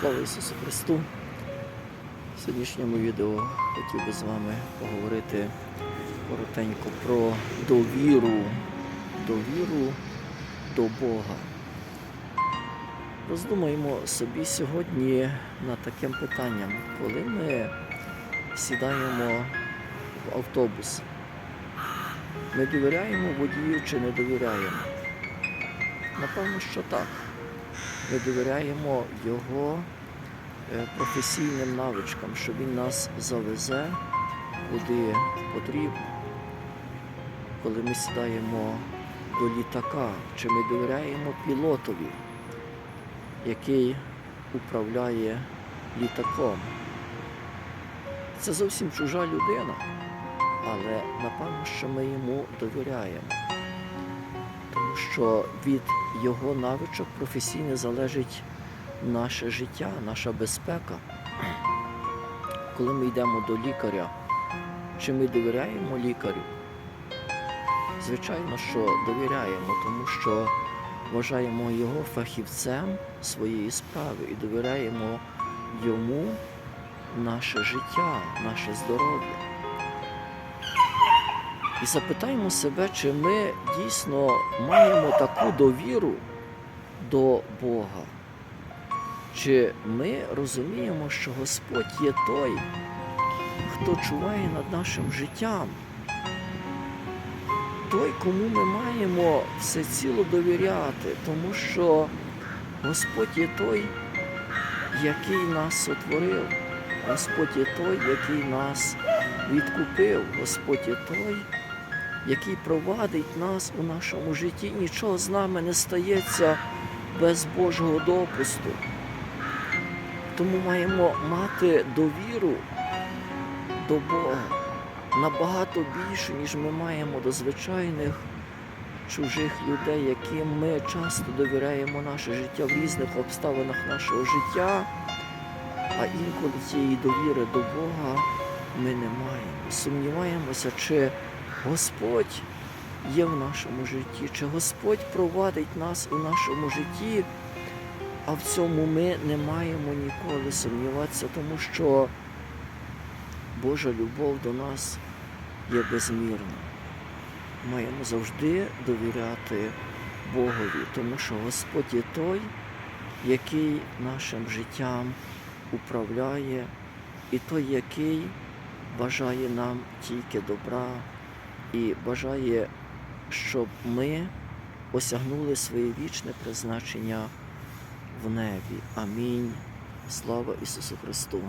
Слава Ісусу Христу! В сьогоднішньому відео хотів би з вами поговорити коротенько про довіру, довіру до Бога. Роздумаємо собі сьогодні над таким питанням, коли ми сідаємо в автобус, ми довіряємо водію чи не довіряємо? Напевно, що так. Ми довіряємо його е, професійним навичкам, що він нас завезе куди потрібно. Коли ми сідаємо до літака, чи ми довіряємо пілотові, який управляє літаком. Це зовсім чужа людина, але напевно, що ми йому довіряємо що від його навичок професійно залежить наше життя, наша безпека. Коли ми йдемо до лікаря, чи ми довіряємо лікарю? Звичайно, що довіряємо, тому що вважаємо його фахівцем своєї справи і довіряємо йому наше життя, наше здоров'я. І запитаємо себе, чи ми дійсно маємо таку довіру до Бога. Чи ми розуміємо, що Господь є той, хто чуває над нашим життям, той, кому ми маємо всеціло довіряти, тому що Господь є той, який нас сотворив, Господь є той, який нас відкупив, Господь є той, який провадить нас у нашому житті. Нічого з нами не стається без Божого допусту. Тому маємо мати довіру до Бога набагато більше, ніж ми маємо до звичайних чужих людей, яким ми часто довіряємо наше життя в різних обставинах нашого життя, а інколи цієї довіри до Бога ми не маємо. Сумніваємося, чи Господь є в нашому житті, чи Господь провадить нас у нашому житті, а в цьому ми не маємо ніколи сумніватися, тому що Божа любов до нас є безмірна. Маємо завжди довіряти Богові, тому що Господь є той, який нашим життям управляє, і той, який бажає нам тільки добра і бажає, щоб ми осягнули своє вічне призначення в небі. Амінь. Слава Ісусу Христу!